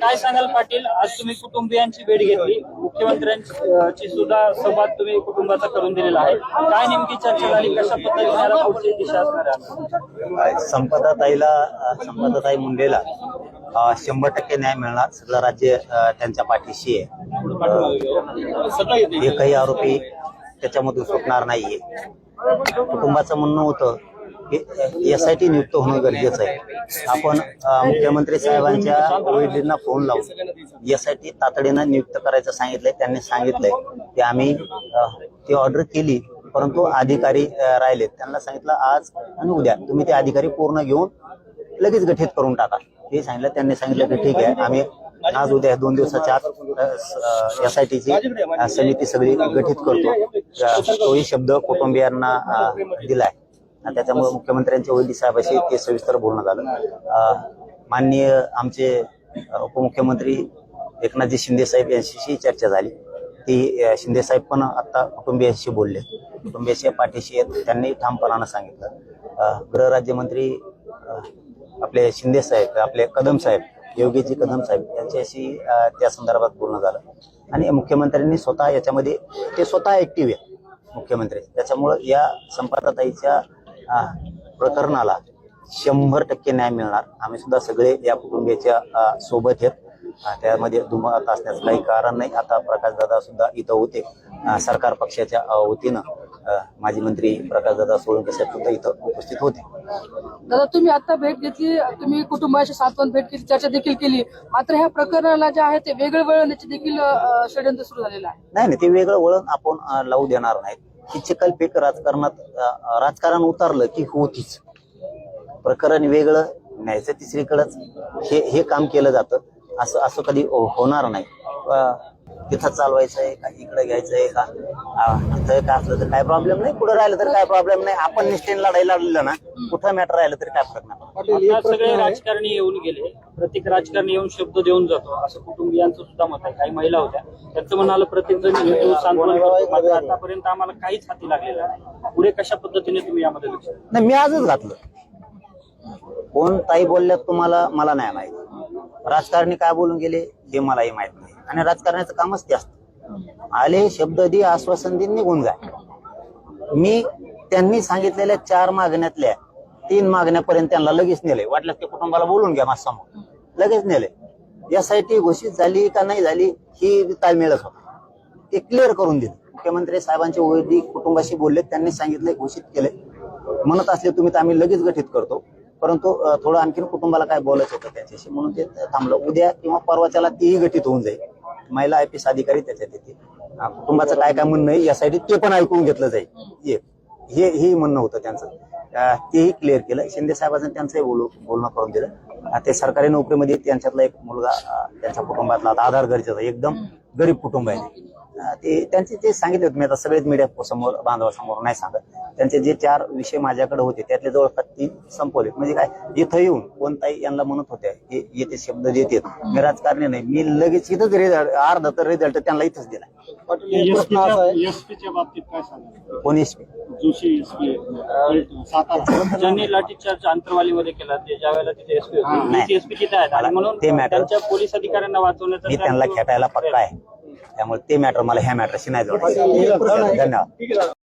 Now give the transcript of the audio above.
काय सांगाल पाटील? आज तुम्ही कुटुंबियांची भेट घेतली. मुख्यमंत्र्यांची सुद्धा संवाद तुम्ही कुटुंबाचा करून दिलेला आहे. काय नेमकी चर्चा झाली? कशा पद्धतीने पुढची दिशा असणार आहे संपदाताईला संपदाताई मुंडेला शंभर टक्के न्याय मिळणार. सगळं राज्य त्यांच्या पाठीशी आहे. एकही आरोपी त्याच्यामधून सुटणार नाहीये. कुटुंबाचं म्हणणं होतं एस आय टी नियुक्त होणं गरजेचं आहे. आपण मुख्यमंत्री साहेबांच्या वडिलांना फोन लावून एस आय टी तातडीनं नियुक्त करायचं सांगितलंय त्यांनी सांगितलंय. की आम्ही ती ऑर्डर केली परंतु अधिकारी राहिलेत. त्यांना सांगितलं आज आणि उद्या तुम्ही ते अधिकारी पूर्ण घेऊन लगेच गठीत करून टाका. हे सांगितलं त्यांनी सांगितलं की ठीक आहे आम्ही आज उद्या दोन दिवसाच्या आत एस आय टीची समिती सगळी गठीत करतो. तोही शब्द कुटुंबियांना दिलाय. आणि त्याच्यामुळे मुख्यमंत्र्यांच्या वैदी साहेबाशी ते सविस्तर बोलणं झालं. माननीय आमचे उपमुख्यमंत्री एकनाथजी शिंदे साहेब यांच्याशी चर्चा झाली. ती शिंदे साहेब पण आता कुटुंबियांशी बोलले. कुटुंबियाच्या पाठीशी आहेत. त्यांनी ठामपणानं सांगितलं. गृहराज्यमंत्री आपले शिंदे साहेब आपले कदम साहेब योगीजी कदम साहेब यांच्याशी त्या संदर्भात बोलणं झालं. आणि मुख्यमंत्र्यांनी स्वतः याच्यामध्ये ते स्वतः ऍक्टिव्ह आहेत मुख्यमंत्री. त्याच्यामुळं या संपादताईच्या प्रकरणाला शंभर टक्के न्याय मिळणार. आम्ही सुद्धा सगळे या कुटुंबियाच्या सोबत आहेत. त्यामध्ये दुमत असण्याचं काही कारण नाही. आता प्रकाशदादा सुद्धा इथं होते. सरकार पक्षाच्या वतीनं माजी मंत्री प्रकाशदादा सोळंके साहेब सुद्धा इथं उपस्थित होते. दादा तुम्ही आता भेट घेतली तुम्ही कुटुंबाशी सातवन भेट केली चर्चा देखील केली. मात्र ह्या प्रकरणाला जे आहे ते वेगळं वळवण्याचे देखील षडयंत्र सुरू झालेलं आहे. नाही नाही ते वेगळं वळण आपण लावू देणार नाहीत ही चिकलपेक राजकारणात राजकारण उतरलं की होतीच. प्रकरण वेगळं न्यायचं तिसरीकडंच. हे हे काम केलं जातं. असं असं कधी हो, होणार नाही. तिथं चालवायचंय का इकडे घ्यायचंय का? अ, इथं काय असलं तर काय प्रॉब्लेम नाही. पुढे राहिलं तर काय प्रॉब्लेम नाही. आपण निष्ठेने लढायला लागलं ना कुठं मॅटर राहिलं तरी काय फरक नाही आता सगळे राजकारणी येऊन गेले. प्रत्येक राजकारणी येऊन शब्द देऊन जातो. असं कुटुंबियांचं सुद्धा मत आहे. काही महिला होत्या. त्यांचं म्हणालं प्रत्येक जण येतो सांत्वन करतो मात्र आतापर्यंत आम्हाला काहीच हाती लागलेलं नाही. पुढे कशा पद्धतीने तुम्ही यामध्ये लक्ष? नाही मी आजच घातलं. कोण ताई बोलल्यात तुम्हाला मला नाही माहीत. राजकारणी काय बोलून गेले हे मलाही माहीत नाही. आणि राजकारणाचं कामच ते असतं. आले शब्द दे आश्वासन दे निघून जा. मी त्यांनी सांगितलेल्या चार मागण्यातल्या तीन मागण्यापर्यंत त्यांना लगेच नेले वाटल्यास ते कुटुंबाला बोलून घ्या माझ्यासमोर लगेच नेले यासाठी घोषित झाली का नाही झाली ही ताळमेळच होता. ते क्लिअर करून दिले. मुख्यमंत्री साहेबांचे वैदिक कुटुंबाशी बोलले त्यांनी सांगितले घोषित केले म्हणत असले तुम्ही तर आम्ही लगेच गठीत करतो. परंतु थोडं आणखीन कुटुंबाला काय बोलायचं होतं त्याच्याशी म्हणून ते थांबलं. उद्या किंवा परवाच्याला तीही गठीत होऊन जाईल. महिला आय पी एस अधिकारी त्याच्यात येतील कुटुंबाचं काय काय म्हणणं आहे यासाठी ते पण ऐकून घेतलं जाईल. एक हे हे म्हणणं होतं त्यांचं. तेही क्लिअर केलं. शिंदे साहेबांचं त्यांचंही बोलू बोलणं करून दिलं. ते सरकारी नोकरीमध्ये त्यांच्यातला एक मुलगा त्यांच्या कुटुंबातला आता आधार गरजेचा एकदम गरीब कुटुंब आहे. ते. ते त्यांचे ते सांगितले होते मी आता सगळेच मीडिया समोर बांधवासमोर नाही सांगत. त्यांचे जे चार विषय माझ्याकडे होते त्यातले जवळपास तीन संपवले. म्हणजे काय? इथं येऊन कोणताही यांना म्हणत होत्या हे येते शब्द देतात. मी राजकारणी नाही मी लगेच इथंच रिझल्ट अर्धा तर रिझल्ट त्यांना इथंच दिला. एसपीच्या बाबतीत काय सांगा कोणी जोशी एसपी सातारा. ज्यांनी लाठीचार्ज अंतरवालीमध्ये केला ते ज्या वेळेला तिथे एसपी होते. एसपी तिथे आहेत? आणि म्हणून ते matter- त्यांच्या पोलीस अधिकाऱ्यांना वाचवण्याचा मी त्यांना खेटायला पक्का आहे. त्यामुळे ते मॅटर मला ह्या मॅटरशी नाही जोडायचं. धन्यवाद.